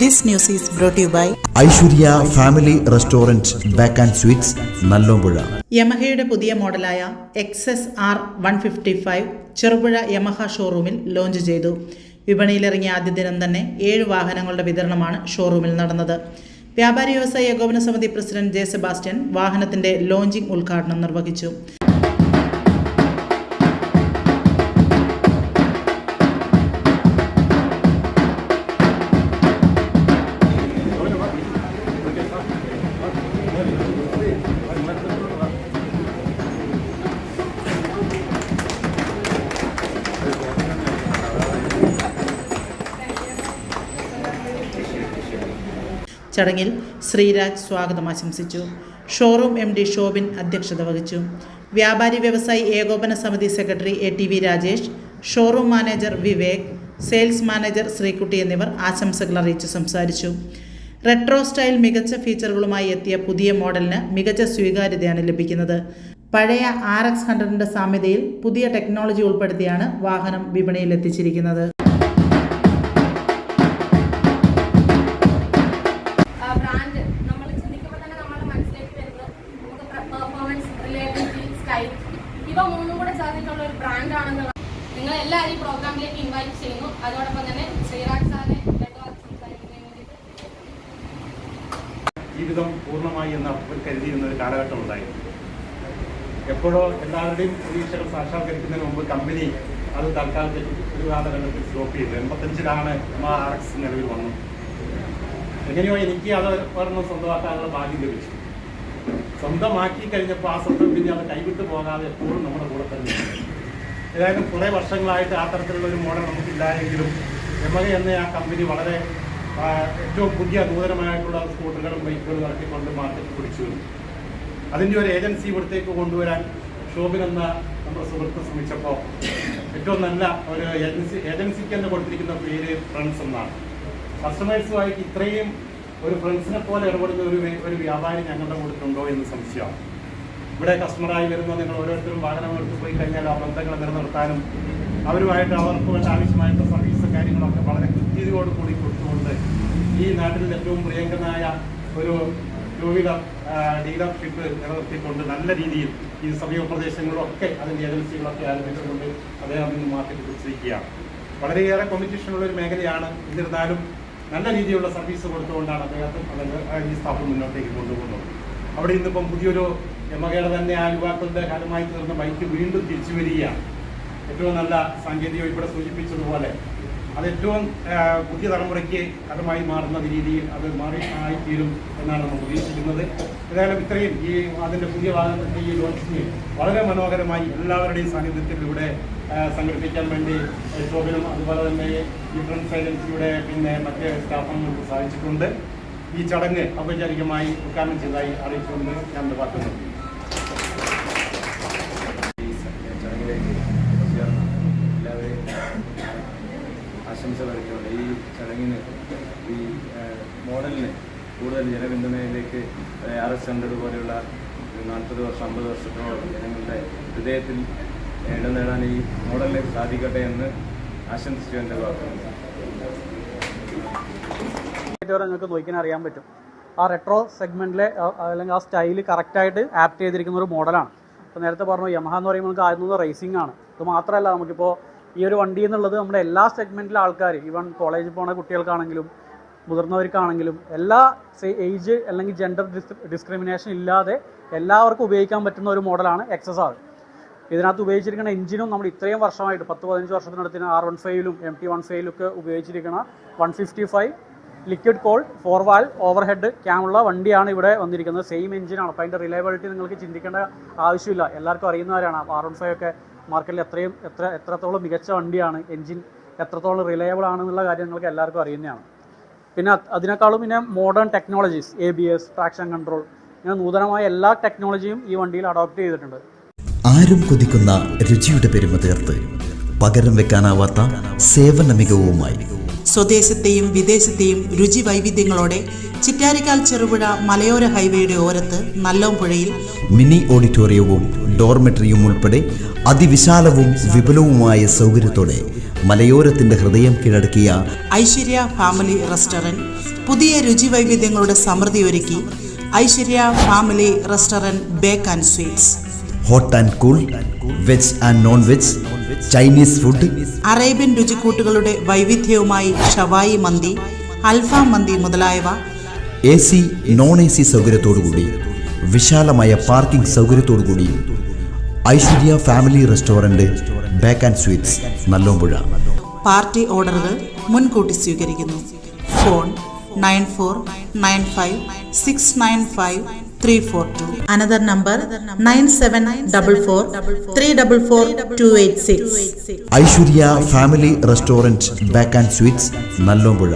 This news is brought you by by Aishwarya family restaurant bake and sweets Nallompuzha. യമഹയുടെ പുതിയ മോഡലായ X S R one fifty five Cherupuzha Yamaha ഷോറൂമിൽ launch ചെയ്തു. വിപണിയിലിറങ്ങിയ ആദ്യ ദിനം തന്നെ ഏഴ് വാഹനങ്ങളുടെ വിതരണമാണ് ഷോറൂമിൽ നടന്നത്. വ്യാപാരി വ്യവസായ ഏകോപന സമിതി പ്രസിഡന്റ് ജെ സെബാസ്റ്റ്യൻ വാഹനത്തിന്റെ ലോഞ്ചിംഗ് ഉദ്ഘാടനം നിർവഹിച്ചു. ചടങ്ങിൽ ശ്രീരാജ് സ്വാഗതം ആശംസിച്ചു. ഷോറൂം എം ഡി ഷോബിൻ അധ്യക്ഷത വഹിച്ചു. വ്യാപാരി വ്യവസായി ഏകോപന സമിതി secretary A T V Rajesh showroom manager Vivek sales manager Sreekutty എന്നിവർ ആശംസകൾ അറിയിച്ച് സംസാരിച്ചു. റെട്രോ സ്റ്റൈൽ മികച്ച ഫീച്ചറുകളുമായി എത്തിയ പുതിയ മോഡലിന് മികച്ച സ്വീകാര്യതയാണ് ലഭിക്കുന്നത്. പഴയ ആർ എക്സ് ഹൺഡ്രഡിന്റെ സാമ്യതയിൽ പുതിയ ടെക്നോളജി ഉൾപ്പെടുത്തിയാണ് വാഹനം വിപണിയിൽ എത്തിച്ചിരിക്കുന്നത്. കൂടെ ചേർന്നിട്ടുള്ള ഒരു ബ്രാൻഡ് ആണെന്നുള്ള നിങ്ങൾ എല്ലാവരും ഈ പ്രോഗ്രാമിലേക്ക് ഇൻവൈറ്റ് ചെയ്യുന്നു. അതോടൊപ്പം തന്നെ ശ്രീരാജ് സാറിനെ ജീവിതം പൂർണമായി എന്ന് അവർ കരുതിയിരുന്ന ഒരു കാലഘട്ടം ഉണ്ടായിരുന്നു. എപ്പോഴോ എല്ലാവരുടെയും പ്രതീക്ഷകൾ സാക്ഷാത്കരിക്കുന്നതിന് മുമ്പ് കമ്പനി അത് തൽക്കാലത്തിൽ ഒരു കാലഘട്ടത്തിൽ സ്റ്റോപ്പ് ചെയ്തു. എൺപത്തഞ്ചിലാണ് എം ആർ എക്സ് നിലവിൽ വന്നത്. എങ്ങനെയോ എനിക്ക് അത് ഒരെണ്ണം സ്വന്തമാക്കാനുള്ള ഭാഗ്യം ലഭിച്ചു. സ്വന്തമാക്കി കഴിഞ്ഞപ്പോൾ ആ സ്വന്തം പിന്നെ അത് കൈവിട്ട് പോകാതെ എപ്പോഴും നമ്മുടെ കൂടെ തന്നെ. ഏതായാലും കുറേ വർഷങ്ങളായിട്ട് ആ തരത്തിലുള്ള ഒരു മോഡൽ നമുക്കില്ലായെങ്കിലും എമക എന്ന ആ കമ്പനി വളരെ ഏറ്റവും പുതിയ നൂതനമായിട്ടുള്ള സ്കൂട്ടറുകളും ബൈക്കുകളും ഇറക്കിക്കൊണ്ട് മാർക്കറ്റ് പിടിച്ചു. അതിന്റെ ഒരു ഏജൻസി ഇവിടത്തേക്ക് കൊണ്ടുവരാൻ ഷോബിൻ എന്ന നമ്മുടെ സുഹൃത്ത് ശ്രമിച്ചപ്പോൾ ഏറ്റവും നല്ല ഒരു ഏജൻസി ഏജൻസിക്ക് തന്നെ കൊടുത്തിരിക്കുന്ന പേര് ഫ്രണ്ട്സ് എന്നാണ് കസ്റ്റമേഴ്സുമായിട്ട് ഇത്രയും ഒരു ഫ്രണ്ട്സിനെ പോലെ ഇടപെടുന്ന ഒരു ഒരു വ്യാപാരി ഞങ്ങളുടെ കൂട്ടത്തിലുണ്ടോ എന്ന് സംശയമാണ്. ഇവിടെ കസ്റ്റമറായി വരുന്ന നിങ്ങൾ ഓരോരുത്തരും വാഹനം എടുത്ത് പോയി കഴിഞ്ഞാൽ ആ ബന്ധങ്ങൾ നിലനിർത്താനും അവരുമായിട്ട് അവർക്ക് വേണ്ട ആവശ്യമായിട്ടുള്ള സർവീസ് കാര്യങ്ങളൊക്കെ വളരെ കൃത്യതയോട് കൂടി കൊടുത്തുകൊണ്ട് ഈ നാട്ടിൽ ഏറ്റവും പ്രിയങ്കനായ ഒരു ടൂ വീലർ ഡീലർഷിപ്പ് നിലനിർത്തിക്കൊണ്ട് നല്ല രീതിയിൽ ഈ സമീപ പ്രദേശങ്ങളിലൊക്കെ അതിന്റെ ഏജൻസികളൊക്കെ ആരംഭിച്ചുകൊണ്ട് അദ്ദേഹം ഇന്ന് മാർക്കറ്റ് പിടിച്ചിരിക്കുകയാണ് വളരെയേറെ കോമ്പറ്റീഷനുള്ള ഒരു മേഖലയാണ്. എന്നിരുന്നാലും നല്ല രീതിയിലുള്ള സർവീസ് കൊടുത്തുകൊണ്ടാണ് അദ്ദേഹത്തെ ഈ സ്ഥാപനം മുന്നോട്ടേക്ക് കൊണ്ടുപോകുന്നത്. അവിടെ ഇന്നിപ്പം പുതിയൊരു യമകയുടെ തന്നെ ആ യുവാക്കളുടെ കാലമായി തീർന്ന ബൈക്ക് വീണ്ടും തിരിച്ചു വരികയാണ്. ഏറ്റവും നല്ല സാങ്കേതികം ഇവിടെ സൂചിപ്പിച്ചതുപോലെ അത് ഏറ്റവും പുതിയ തലമുറയ്ക്ക് അതുമായി മാറുന്ന രീതിയിൽ അത് മാറി ആയിത്തീരും എന്നാണ് നമ്മൾ പ്രതീക്ഷിക്കുന്നത് ഏതായാലും ഇത്രയും ഈ അതിന്റെ പുതിയ ഭാഗത്തിന്റെ ഈ ലോഞ്ചിങ് വളരെ മനോഹരമായി എല്ലാവരുടെയും സാന്നിധ്യത്തിൽ ഇവിടെ സംഘടിപ്പിക്കാൻ വേണ്ടി ശോഭനും അതുപോലെ തന്നെ ഫ്രണ്ട്സ് ഏജൻസിയുടെ പിന്നെ മറ്റ് സ്റ്റാഫുകൾക്ക് സാധിച്ചിട്ടുണ്ട് ഈ ചടങ്ങ് ഔപചാരികമായി ഉദ്ഘാടനം ചെയ്തതായി അറിയിച്ചുകൊണ്ട് ഞാൻ എന്റെ ആശംസ അറിയിച്ചുകൊണ്ട് ഈ ചടങ്ങിന് ഈ മോഡലിന് കൂടുതൽ ജനപിന്തുണയിലേക്ക് ആർ എസ് ഹൺഡ്രഡ് പോലെയുള്ള നാൽപ്പത് വർഷം അമ്പത് വർഷത്തോളം ജനങ്ങളുടെ ഹൃദയത്തിൽ ഇടം നേടാൻ ഈ മോഡലിന് സാധിക്കട്ടെ എന്ന് ആശംസിച്ചു എന്റെ നിങ്ങൾക്ക് നോക്കിയാൽ അറിയാൻ പറ്റും. ആ റെട്രോ സെഗ്മെന്റിലെ അല്ലെങ്കിൽ ആ സ്റ്റൈൽ കറക്റ്റായിട്ട് ആപ്റ്റ് ചെയ്തിരിക്കുന്ന ഒരു മോഡലാണ് ഇപ്പോൾ നേരത്തെ പറഞ്ഞു യമഹ എന്ന് പറയുമ്പോൾ നമുക്ക് ആദ്യം റേസിംഗ് ആണ്. അത് മാത്രമല്ല നമുക്കിപ്പോൾ ഈ ഒരു വണ്ടി എന്നുള്ളത് നമ്മുടെ എല്ലാ സെഗ്മെന്റിലെ ആൾക്കാർ ഈവൻ കോളേജിൽ പോണ കുട്ടികൾക്കാണെങ്കിലും മുതിർന്നവർക്കാണെങ്കിലും എല്ലാ ഏജ് അല്ലെങ്കിൽ ജെൻഡർ ഡിസ്ക്രിമിനേഷൻ ഇല്ലാതെ എല്ലാവർക്കും ഉപയോഗിക്കാൻ പറ്റുന്ന ഒരു മോഡലാണ് എക്സസ് ആർ ഇതിനകത്ത് ഉപയോഗിച്ചിരിക്കുന്ന എഞ്ചിനും നമ്മൾ ഇത്രയും വർഷമായിട്ട് പത്ത് പതിനഞ്ച് വർഷത്തിനടുത്തിന് ആർ വൺ ഫൈവിലും എം ടി വൺ ഫൈവിലും ഒക്കെ ഉപയോഗിച്ചിരിക്കുന്ന one fifty five liquid cool four valve over head ക്യാമുള്ള വണ്ടിയാണ് ഇവിടെ വന്നിരിക്കുന്നത്. സെയിം എഞ്ചിനാണ് അപ്പോൾ അതിന്റെ റിലയബിലിറ്റി നിങ്ങൾക്ക് ചിന്തിക്കേണ്ട ആവശ്യമില്ല. എല്ലാവർക്കും അറിയുന്നവരാണ്. ആർ വൺ ഫൈവ് ഒക്കെ മാർക്കറ്റിൽ എത്രയും എത്ര എത്രത്തോളം മികച്ച വണ്ടിയാണ് എൻജിൻ എത്രത്തോളം റിലയബിൾ ആണെന്നുള്ള കാര്യം നിങ്ങൾക്ക് എല്ലാവർക്കും അറിയുന്നതാണ്. പിന്നെ അത് അതിനേക്കാളും പിന്നെ modern technologies A B S traction control ഇങ്ങനെ നൂതനമായ എല്ലാ ടെക്നോളജിയും ഈ വണ്ടിയിൽ അഡോപ്റ്റ് ചെയ്തിട്ടുണ്ട്. ആരും കൊതിക്കുന്ന രുചിയുടെ പെരുമ തീർത്ത് പകരം വെക്കാനാവാത്ത സേവന മികവുമായി സ്വദേശത്തെയും വിദേശത്തെയും രുചി വൈവിധ്യങ്ങളോടെ ചിറ്റാരിക്കാൽ ചെറുപുഴ മലയോര ഹൈവേയുടെ ഓരത്ത് നല്ലോംപുഴയിൽ മിനി ഓഡിറ്റോറിയവും ഡോർമെട്രിയും ഉൾപ്പെടെ അതിവിശാലവും വിപുലവുമായ സൗകര്യത്തോടെ മലയോരത്തിന്റെ ഹൃദയം കീഴടക്കിയ ഐശ്വര്യ ഫാമിലി റെസ്റ്റോറന്റ് പുതിയ രുചി വൈവിധ്യങ്ങളുടെ സമൃദ്ധി ഒരുക്കി Aishwarya family restaurant bake and sweets. Hot and cool veg and non veg Chinese food Arabian രുചിക്കൂട്ടുകളുടെ വൈവിധ്യവുമായി ഷവായി മന്തി അൽഫാം മന്തി മുതലായവ A C non A C സൗകര്യത്തോടുകൂടി വിശാലമായ parking സൗകര്യത്തോടുകൂടി Aishwarya family restaurant bake and sweets Nallompuzha. Party ഓർഡറുകൾ മുൻകൂട്ടി സ്വീകരിക്കുന്നു. Phone nine four nine five six nine five three four two. Another number nine seven double four three double four two eight six. Aishwarya family restaurant bake and sweets Nallompuzha.